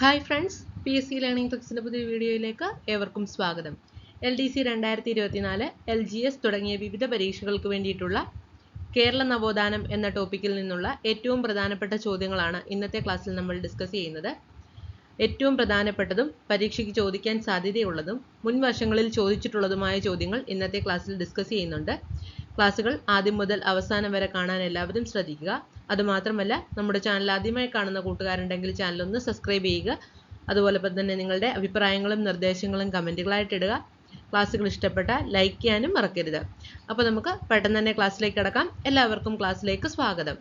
Hi friends P S C learning ടെക്സിന്റെ പുതിയ വീഡിയോയിലേക്ക് ഏവർക്കും സ്വാഗതം. എൽ ഡി സി രണ്ടായിരത്തി ഇരുപത്തിനാല് എൽ ജി എസ് തുടങ്ങിയ വിവിധ പരീക്ഷകൾക്ക് വേണ്ടിയിട്ടുള്ള കേരള നവോത്ഥാനം എന്ന ടോപ്പിക്കിൽ നിന്നുള്ള ഏറ്റവും പ്രധാനപ്പെട്ട ചോദ്യങ്ങളാണ് ഇന്നത്തെ ക്ലാസ്സിൽ നമ്മൾ ഡിസ്കസ് ചെയ്യുന്നത്. ഏറ്റവും പ്രധാനപ്പെട്ടതും പരീക്ഷയ്ക്ക് ചോദിക്കാൻ സാധ്യതയുള്ളതും മുൻ വർഷങ്ങളിൽ ചോദിച്ചിട്ടുള്ളതുമായ ചോദ്യങ്ങൾ ഇന്നത്തെ ക്ലാസ്സിൽ ഡിസ്കസ് ചെയ്യുന്നുണ്ട്. ക്ലാസ്സുകൾ ആദ്യം മുതൽ അവസാനം വരെ കാണാൻ എല്ലാവരും ശ്രദ്ധിക്കുക. അതുമാത്രമല്ല നമ്മുടെ ചാനൽ ആദ്യമായി കാണുന്ന കൂട്ടുകാരുണ്ടെങ്കിൽ ചാനൽ ഒന്ന് സബ്സ്ക്രൈബ് ചെയ്യുക. അതുപോലെ തന്നെ നിങ്ങളുടെ അഭിപ്രായങ്ങളും നിർദ്ദേശങ്ങളും കമന്റുകളായിട്ട് ഇടുക. ക്ലാസ്സുകൾ ഇഷ്ടപ്പെട്ട ലൈക്ക് ചെയ്യാനും മറക്കരുത്. അപ്പോൾ നമുക്ക് പെട്ടെന്ന് തന്നെ ക്ലാസ്സിലേക്ക് കിടക്കാം. എല്ലാവർക്കും ക്ലാസ്സിലേക്ക് സ്വാഗതം.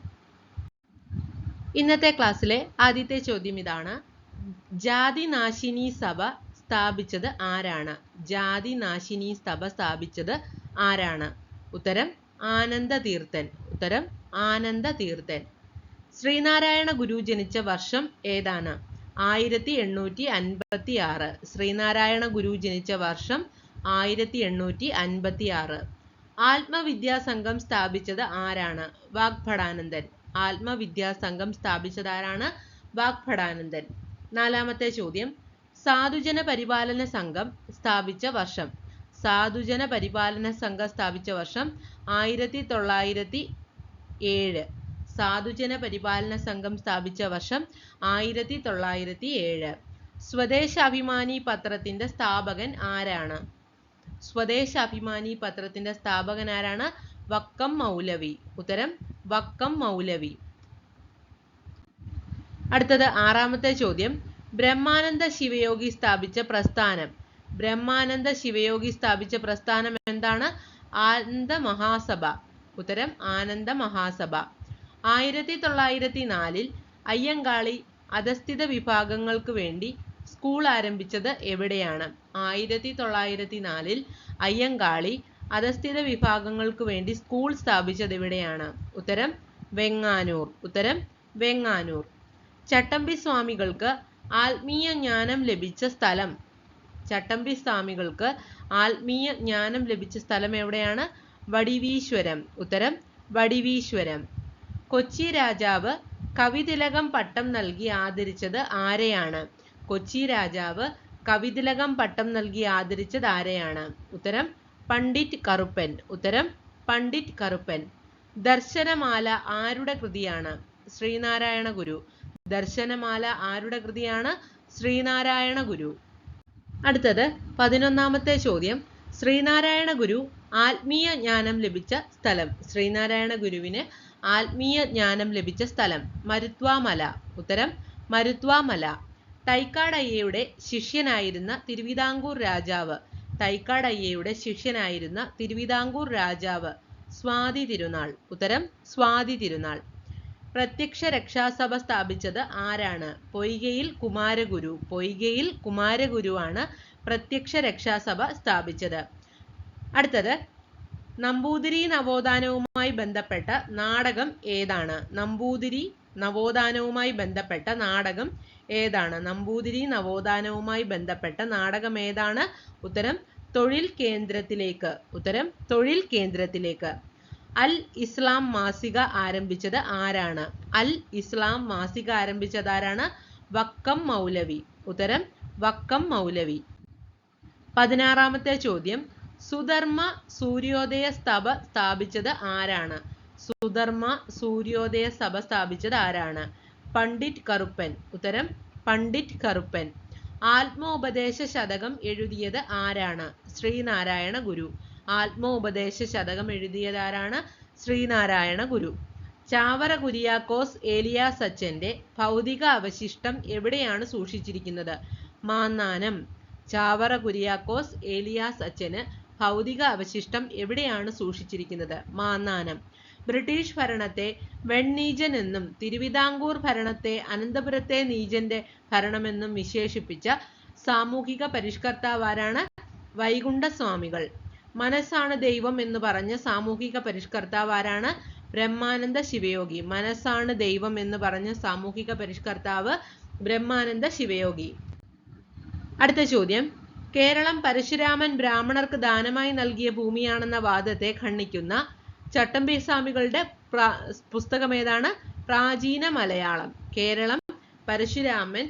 ഇന്നത്തെ ക്ലാസ്സിലെ ആദ്യത്തെ ചോദ്യം ഇതാണ്. ജാതി നാശിനി സഭ സ്ഥാപിച്ചത് ആരാണ്? ജാതി നാശിനി സഭ സ്ഥാപിച്ചത് ആരാണ്? ഉത്തരം ആനന്ദ തീർത്ഥൻ ഉത്തരം ആനന്ദ തീർത്ഥൻ ശ്രീനാരായണ ഗുരു ജനിച്ച വർഷം ഏതാണ്? ആയിരത്തി എണ്ണൂറ്റി അൻപത്തി ആറ് ശ്രീനാരായണ ഗുരു ജനിച്ച വർഷം ആയിരത്തി എണ്ണൂറ്റി അൻപത്തി ആറ് ആത്മവിദ്യാസംഘം സ്ഥാപിച്ചത് ആരാണ്? വാഗ്ഭടാനന്ദൻ. ആത്മവിദ്യാസംഘം സ്ഥാപിച്ചത് ആരാണ് വാഗ്ഭടാനന്ദൻ. നാലാമത്തെ ചോദ്യം. സാധുജന പരിപാലന സംഘം സ്ഥാപിച്ച വർഷം സാധുജന പരിപാലന സംഘം സ്ഥാപിച്ച വർഷം ആയിരത്തി തൊള്ളായിരത്തി ഏഴ് സാധുജന പരിപാലന സംഘം സ്ഥാപിച്ച വർഷം ആയിരത്തി തൊള്ളായിരത്തി ഏഴ് സ്വദേശാഭിമാനി പത്രത്തിന്റെ സ്ഥാപകൻ ആരാണ്? സ്വദേശാഭിമാനി പത്രത്തിന്റെ സ്ഥാപകൻ ആരാണ്? വക്കം മൗലവി. ഉത്തരം വക്കം മൗലവി. അടുത്തത് ആറാമത്തെ ചോദ്യം. ബ്രഹ്മാനന്ദ ശിവയോഗി സ്ഥാപിച്ച പ്രസ്ഥാനം. ബ്രഹ്മാനന്ദ ശിവയോഗി സ്ഥാപിച്ച പ്രസ്ഥാനം എന്താണ്? ആനന്ദ മഹാസഭ. ഉത്തരം ആനന്ദ മഹാസഭ. ആയിരത്തി തൊള്ളായിരത്തി നാലിൽ അയ്യങ്കാളി അധസ്ഥിത വിഭാഗങ്ങൾക്ക് വേണ്ടി സ്കൂൾ ആരംഭിച്ചത് എവിടെയാണ്? ആയിരത്തി തൊള്ളായിരത്തി നാലിൽ അയ്യങ്കാളി അധസ്ഥിത വിഭാഗങ്ങൾക്ക് വേണ്ടി സ്കൂൾ സ്ഥാപിച്ചത് എവിടെയാണ്? ഉത്തരം വെങ്ങാനൂർ. ഉത്തരം വെങ്ങാനൂർ. ചട്ടമ്പി സ്വാമികൾക്ക് ആത്മീയ ജ്ഞാനം ലഭിച്ച സ്ഥലം ചട്ടമ്പി സ്വാമികൾക്ക് ആത്മീയ ജ്ഞാനം ലഭിച്ച സ്ഥലം എവിടെയാണ്? വടിവീശ്വരം. ഉത്തരം വടിവീശ്വരം. കൊച്ചി രാജാവ് കവിതിലകം പട്ടം നൽകി ആദരിച്ചത് ആരെയാണ്? കൊച്ചി രാജാവ് കവിതിലകം പട്ടം നൽകി ആദരിച്ചത് ആരെയാണ്? ഉത്തരം പണ്ഡിറ്റ് കറുപ്പൻ. ഉത്തരം പണ്ഡിറ്റ് കറുപ്പൻ. ദർശനമാല ആരുടെ കൃതിയാണ്? ശ്രീനാരായണ ഗുരു. ദർശനമാല ആരുടെ കൃതിയാണ്? ശ്രീനാരായണ ഗുരു. അടുത്തത് പതിനൊന്നാമത്തെ ചോദ്യം. ശ്രീനാരായണ ഗുരു ആത്മീയ ജ്ഞാനം ലഭിച്ച സ്ഥലം. ശ്രീനാരായണ ഗുരുവിന് ആത്മീയ ജ്ഞാനം ലഭിച്ച സ്ഥലം. മരുത്വാമല. ഉത്തരം മരുത്വാമല. തൈക്കാടയ്യയുടെ ശിഷ്യനായിരുന്ന തിരുവിതാംകൂർ രാജാവ്. തൈക്കാടയ്യയുടെ ശിഷ്യനായിരുന്ന തിരുവിതാംകൂർ രാജാവ്. സ്വാതി തിരുനാൾ. ഉത്തരം സ്വാതി തിരുനാൾ. പ്രത്യക്ഷ രക്ഷാസഭ സ്ഥാപിച്ചത് ആരാണ്? പൊയ്കയിൽ കുമാരഗുരു പൊയ്കയിൽ കുമാരഗുരുവാണ് പ്രത്യക്ഷ രക്ഷാസഭ സ്ഥാപിച്ചത്. അടുത്തത് നമ്പൂതിരി നവോത്ഥാനവുമായി ബന്ധപ്പെട്ട നാടകം ഏതാണ്? നമ്പൂതിരി നവോത്ഥാനവുമായി ബന്ധപ്പെട്ട നാടകം ഏതാണ്? നമ്പൂതിരി നവോത്ഥാനവുമായി ബന്ധപ്പെട്ട നാടകം ഏതാണ്? ഉത്തരം തൊഴിൽ കേന്ദ്രത്തിലേക്ക്. ഉത്തരം തൊഴിൽ കേന്ദ്രത്തിലേക്ക്. അൽ ഇസ്ലാം മാസിക ആരംഭിച്ചത് ആരാണ്? അൽ ഇസ്ലാം മാസിക ആരംഭിച്ചത് ആരാണ്? വക്കം മൗലവി. ഉത്തരം വക്കം മൗലവി. പതിനാറാമത്തെ ചോദ്യം. സുധർമ്മ സൂര്യോദയ സഭ സ്ഥാപിച്ചത് ആരാണ്? സുധർമ്മ സൂര്യോദയ സഭ സ്ഥാപിച്ചത് ആരാണ്? പണ്ഡിറ്റ് കറുപ്പൻ. ഉത്തരം പണ്ഡിറ്റ് കറുപ്പൻ. ആത്മോപദേശ ശതകം എഴുതിയത് ആരാണ്? ശ്രീനാരായണ ഗുരു. ആത്മോപദേശ ശതകം എഴുതിയതാരാണ് ശ്രീനാരായണ ഗുരു. ചാവറ കുര്യാക്കോസ് ഏലിയാസ് സച്ചന്റെ ഭൗതിക അവശിഷ്ടം എവിടെയാണ് സൂക്ഷിച്ചിരിക്കുന്നത്? മാന്നാനം. ചാവറ കുര്യാക്കോസ് ഏലിയാസ് അച്ഛന് ഭൗതിക അവശിഷ്ടം എവിടെയാണ് സൂക്ഷിച്ചിരിക്കുന്നത്? മാന്നാനം. ബ്രിട്ടീഷ് ഭരണത്തെ വെണ്ണീജൻ എന്നും തിരുവിതാംകൂർ ഭരണത്തെ അനന്തപുരത്തെ നീജന്റെ ഭരണമെന്നും വിശേഷിപ്പിച്ച സാമൂഹിക പരിഷ്കർത്താവാരാണ് വൈകുണ്ഠസ്വാമികൾ. മനസ്സാണ് ദൈവം എന്ന് പറഞ്ഞ സാമൂഹിക പരിഷ്കർത്താവ് ആരാണ്? ബ്രഹ്മാനന്ദ ശിവയോഗി. മനസ്സാണ് ദൈവം എന്ന് പറഞ്ഞ സാമൂഹിക പരിഷ്കർത്താവ് ബ്രഹ്മാനന്ദ ശിവയോഗി. അടുത്ത ചോദ്യം. കേരളം പരശുരാമൻ ബ്രാഹ്മണർക്ക് ദാനമായി നൽകിയ ഭൂമിയാണെന്ന വാദത്തെ ഖണ്ഡിക്കുന്ന ചട്ടമ്പി സ്വാമികളുടെ പുസ്തകം ഏതാണ്? പ്രാചീന മലയാളം. കേരളം പരശുരാമൻ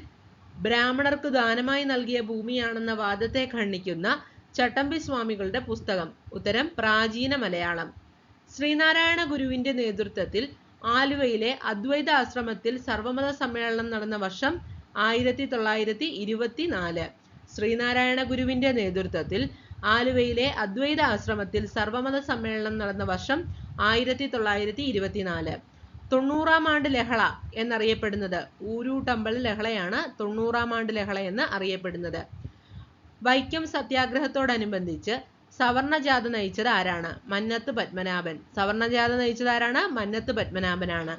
ബ്രാഹ്മണർക്ക് ദാനമായി നൽകിയ ഭൂമിയാണെന്ന വാദത്തെ ഖണ്ഡിക്കുന്ന ചട്ടമ്പി സ്വാമികളുടെ പുസ്തകം. ഉത്തരം പ്രാചീന മലയാളം. ശ്രീനാരായണ ഗുരുവിന്റെ നേതൃത്വത്തിൽ ആലുവയിലെ അദ്വൈത ആശ്രമത്തിൽ സർവമത സമ്മേളനം നടന്ന വർഷം ആയിരത്തി തൊള്ളായിരത്തി ഇരുപത്തിനാല് ശ്രീനാരായണ ഗുരുവിന്റെ നേതൃത്വത്തിൽ ആലുവയിലെ അദ്വൈത ആശ്രമത്തിൽ സർവമത സമ്മേളനം നടന്ന വർഷം ആയിരത്തി തൊള്ളായിരത്തി ഇരുപത്തിനാല് തൊണ്ണൂറാം ആണ്ട് ലഹള എന്നറിയപ്പെടുന്നത്. ഊരൂട്ടമ്പൽ ലഹളയാണ് തൊണ്ണൂറാം ആണ്ട് ലഹള എന്ന് അറിയപ്പെടുന്നത്. വൈക്കം സത്യാഗ്രഹത്തോടനുബന്ധിച്ച് സവർണജാഥ നയിച്ചത് ആരാണ്? മന്നത്ത് പത്മനാഭൻ. സവർണജാഥ നയിച്ചത് ആരാണ്? മന്നത്ത് പത്മനാഭനാണ്.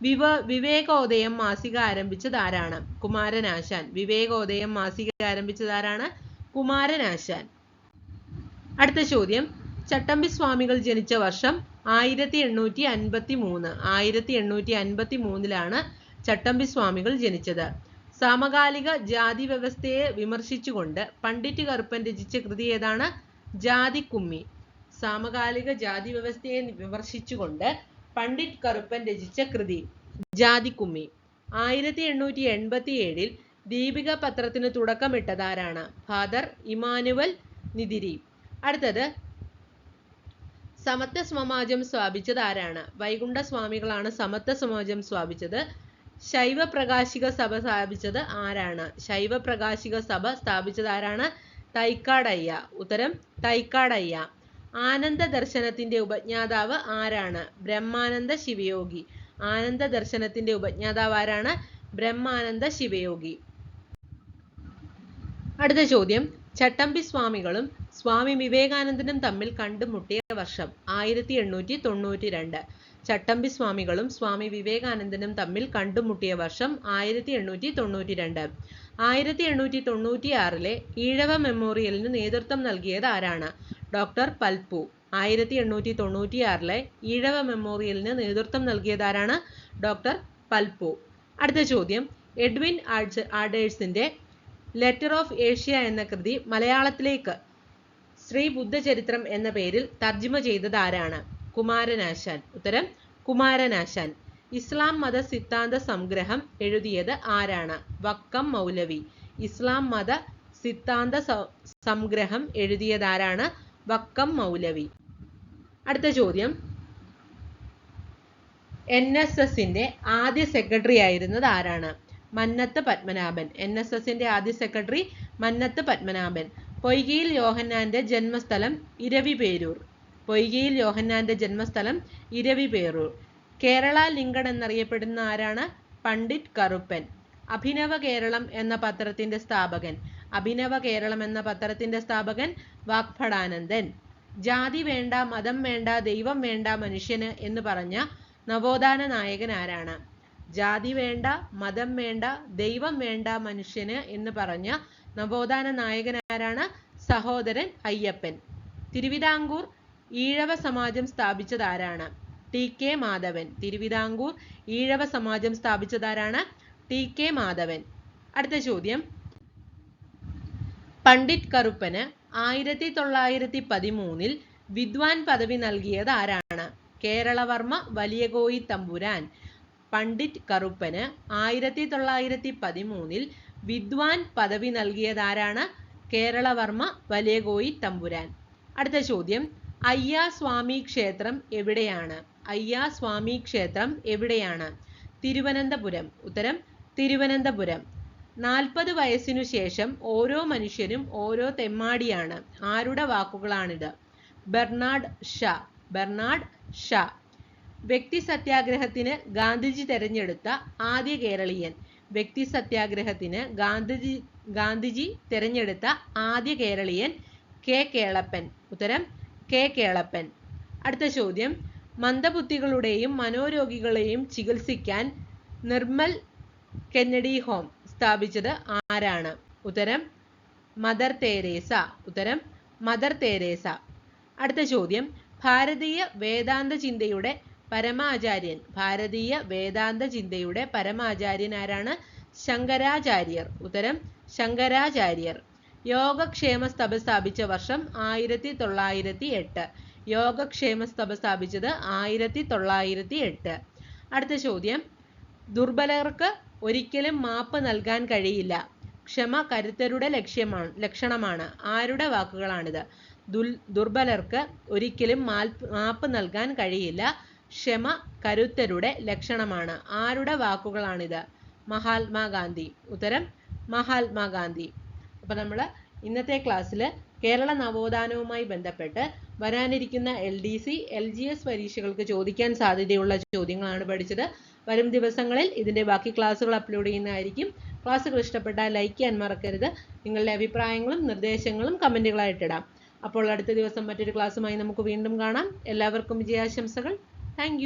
വിവ വിവേകോദയം മാസിക ആരംഭിച്ചത് ആരാണ്? കുമാരനാശാൻ. വിവേകോദയം മാസിക ആരംഭിച്ചത് ആരാണ്? കുമാരനാശാൻ. അടുത്ത ചോദ്യം. ചട്ടമ്പി സ്വാമികൾ ജനിച്ച വർഷം ആയിരത്തി എണ്ണൂറ്റി അൻപത്തി മൂന്ന് ആയിരത്തി എണ്ണൂറ്റി അൻപത്തി മൂന്നിലാണ് ചട്ടമ്പി സ്വാമികൾ ജനിച്ചത്. സമകാലിക ജാതി വ്യവസ്ഥയെ വിമർശിച്ചുകൊണ്ട് പണ്ഡിറ്റ് കറുപ്പൻ രചിച്ച കൃതി ഏതാണ്? ജാതിക്കുമ്മി സമകാലിക ജാതി വ്യവസ്ഥയെ വിമർശിച്ചുകൊണ്ട് പണ്ഡിറ്റ് കറുപ്പൻ രചിച്ച കൃതി ജാതിക്കുമ്മി ആയിരത്തി എണ്ണൂറ്റി എൺപത്തി ഏഴിൽ ദീപിക പത്രത്തിന് തുടക്കമിട്ടതാരാണ് ഫാദർ ഇമാനുവൽ നിതിരി. അടുത്തത് സമത്വ സമാജം സ്ഥാപിച്ചത് ആരാണ്? വൈകുണ്ഠ സ്വാമികളാണ് സമത്വ സമാജം സ്ഥാപിച്ചത്. ശൈവ പ്രകാശിക സഭ സ്ഥാപിച്ചത് ആരാണ്? ശൈവ പ്രകാശിക സഭ സ്ഥാപിച്ചത് ആരാണ്? തൈക്കാടയ്യ. ഉത്തരം തൈക്കാടയ്യ. ആനന്ദ ദർശനത്തിന്റെ ഉപജ്ഞാതാവ് ആരാണ്? ബ്രഹ്മാനന്ദ ശിവയോഗി. ആനന്ദ ദർശനത്തിന്റെ ഉപജ്ഞാതാവ് ആരാണ്? ബ്രഹ്മാനന്ദ ശിവയോഗി. അടുത്ത ചോദ്യം. ചട്ടമ്പി സ്വാമികളും സ്വാമി വിവേകാനന്ദനും തമ്മിൽ കണ്ടുമുട്ടിയ വർഷം ആയിരത്തി എണ്ണൂറ്റി തൊണ്ണൂറ്റി രണ്ട്. ചട്ടമ്പി സ്വാമികളും സ്വാമി വിവേകാനന്ദനും തമ്മിൽ കണ്ടുമുട്ടിയ വർഷം ആയിരത്തി എണ്ണൂറ്റി തൊണ്ണൂറ്റി രണ്ട് ആയിരത്തി എണ്ണൂറ്റി തൊണ്ണൂറ്റി ആറിലെ ഈഴവ മെമ്മോറിയലിന് നേതൃത്വം നൽകിയത് ആരാണ്? ഡോക്ടർ പൽപു ആയിരത്തി എണ്ണൂറ്റി തൊണ്ണൂറ്റി ആറിലെ ഈഴവ മെമ്മോറിയലിന് നേതൃത്വം നൽകിയത് ആരാണ്? ഡോക്ടർ പൽപു അടുത്ത ചോദ്യം. എഡ്വിൻ ആഡ്സ് ആഡേഴ്സിന്റെ ലെറ്റർ ഓഫ് ഏഷ്യ എന്ന കൃതി മലയാളത്തിലേക്ക് ശ്രീ ബുദ്ധചരിത്രം എന്ന പേരിൽ തർജിമ ചെയ്തത് ആരാണ്? കുമാരനാശാൻ. ഉത്തരം കുമാരനാശാൻ. ഇസ്ലാം മത സിദ്ധാന്ത സംഗ്രഹം എഴുതിയത് ആരാണ്? വക്കം മൗലവി. ഇസ്ലാം മത സിദ്ധാന്ത സംഗ്രഹം എഴുതിയതാരാണ് വക്കം മൗലവി. അടുത്ത ചോദ്യം. എൻ എസ് എസിന്റെ ആദ്യ സെക്രട്ടറി ആയിരുന്നത് ആരാണ്? മന്നത്ത് പത്മനാഭൻ. എൻ എസ് എസിന്റെ ആദ്യ സെക്രട്ടറി മന്നത്ത് പത്മനാഭൻ. പൊയ്കയിൽ യോഹന്നാന്റെ ജന്മസ്ഥലം ഇരവിപേരൂർ. പൊയ്കയിൽ യോഹന്നാന്റെ ജന്മസ്ഥലം ഇരവിപേരൂർ. കേരള ലിംഗൻ എന്നറിയപ്പെടുന്ന ആരാണ്? പണ്ഡിറ്റ് കറുപ്പൻ. അഭിനവ കേരളം എന്ന പത്രത്തിന്റെ സ്ഥാപകൻ. അഭിനവ കേരളം എന്ന പത്രത്തിന്റെ സ്ഥാപകൻ വാഗ്ഭടാനന്ദൻ ജാതി വേണ്ട മതം വേണ്ട ദൈവം വേണ്ട മനുഷ്യന് എന്ന് പറഞ്ഞ നവോത്ഥാന നായകൻ ആരാണ്? ജാതി വേണ്ട മതം വേണ്ട ദൈവം വേണ്ട മനുഷ്യന് എന്ന് പറഞ്ഞ നവോത്ഥാന നായകൻ ആരാണ്? Sahodaran Ayyappan. Thiruvithamkoor Ezhava Samajam സ്ഥാപിച്ചതാരാണ്? T K Madhavan. Thiruvithamkoor Ezhava Samajam സ്ഥാപിച്ചതാരാണ്? T K Madhavan. അടുത്ത ചോദ്യം. പണ്ഡിറ്റ് കറുപ്പന് ആയിരത്തി തൊള്ളായിരത്തി പതിമൂന്നിൽ വിദ്വാൻ പദവി നൽകിയത് ആരാണ്? കേരളവർമ്മ വലിയകോയി തമ്പുരാൻ. പണ്ഡിറ്റ് കറുപ്പന് ആയിരത്തി തൊള്ളായിരത്തി പതിമൂന്നിൽ വിദ്വാൻ പദവി നൽകിയതാരാണ് കേരളവർമ്മ വലിയകോയി തമ്പുരാൻ. അടുത്ത ചോദ്യം. അയ്യാ സ്വാമി ക്ഷേത്രം എവിടെയാണ്? അയ്യാസ്വാമി ക്ഷേത്രം എവിടെയാണ്? തിരുവനന്തപുരം. ഉത്തരം തിരുവനന്തപുരം. നാൽപ്പത് വയസ്സിനു ശേഷം ഓരോ മനുഷ്യനും ഓരോ തെമ്മാടിയാണ്. ആരുടെ വാക്കുകളാണിത്? Bernard Shaw. Bernard Shaw. വ്യക്തി സത്യാഗ്രഹത്തിന് ഗാന്ധിജി തെരഞ്ഞെടുത്ത ആദ്യ കേരളീയൻ. വ്യക്തി സത്യാഗ്രഹത്തിന് ഗാന്ധിജി ഗാന്ധിജി തെരഞ്ഞെടുത്ത ആദ്യ കേരളീയൻ കെ. കേളപ്പൻ. ഉത്തരം കെ കേളപ്പൻ. അടുത്ത ചോദ്യം. മന്ദബുദ്ധികളുടെയും മനോരോഗികളെയും ചികിത്സിക്കാൻ നിർമ്മൽ കെന്നഡി ഹോം സ്ഥാപിച്ചത് ആരാണ്? ഉത്തരം മദർ തെരേസ. ഉത്തരം മദർ തെരേസ. അടുത്ത ചോദ്യം. ഭാരതീയ വേദാന്ത ചിന്തയുടെ പരമാചാര്യൻ. ഭാരതീയ വേദാന്ത ചിന്തയുടെ പരമാചാര്യൻ ആരാണ്? ശങ്കരാചാര്യർ. ഉത്തരം ശങ്കരാചാര്യർ. യോഗക്ഷേമ സഭ സ്ഥാപിച്ച വർഷം ആയിരത്തി തൊള്ളായിരത്തി എട്ട് യോഗക്ഷേമ സഭ സ്ഥാപിച്ചത് ആയിരത്തി തൊള്ളായിരത്തി എട്ട് അടുത്ത ചോദ്യം. ദുർബലർക്ക് ഒരിക്കലും മാപ്പ് നൽകാൻ കഴിയില്ല. ക്ഷമ കരുത്തരുടെ ലക്ഷ്യമാണ് ലക്ഷണമാണ്. ആരുടെ വാക്കുകളാണിത്? ദുൽ ദുർബലർക്ക് ഒരിക്കലും മാപ്പ് നൽകാൻ കഴിയില്ല. ക്ഷമ കരുത്തരുടെ ലക്ഷണമാണ്. ആരുടെ വാക്കുകളാണിത്? മഹാത്മാഗാന്ധി ഉത്തരം മഹാത്മാഗാന്ധി അപ്പോൾ നമ്മൾ ഇന്നത്തെ ക്ലാസ്സിൽ കേരള നവോത്ഥാനവുമായി ബന്ധപ്പെട്ട് വരാനിരിക്കുന്ന L D C L G S പരീക്ഷകൾക്ക് ചോദിക്കാൻ സാധ്യതയുള്ള ചോദ്യങ്ങളാണ് പഠിച്ചത്. വരും ദിവസങ്ങളിൽ ഇതിന്റെ ബാക്കി ക്ലാസ്സുകൾ അപ്ലോഡ് ചെയ്യുന്നതായിരിക്കും. ക്ലാസ്സുകൾ ഇഷ്ടപ്പെട്ടാൽ ലൈക്ക് ചെയ്യാൻ മറക്കരുത്. നിങ്ങളുടെ അഭിപ്രായങ്ങളും നിർദ്ദേശങ്ങളും കമന്റുകളായിട്ടിടാം അപ്പോൾ അടുത്ത ദിവസം മറ്റൊരു ക്ലാസ്സുമായി നമുക്ക് വീണ്ടും കാണാം. എല്ലാവർക്കും വിജയാശംസകൾ. താങ്ക്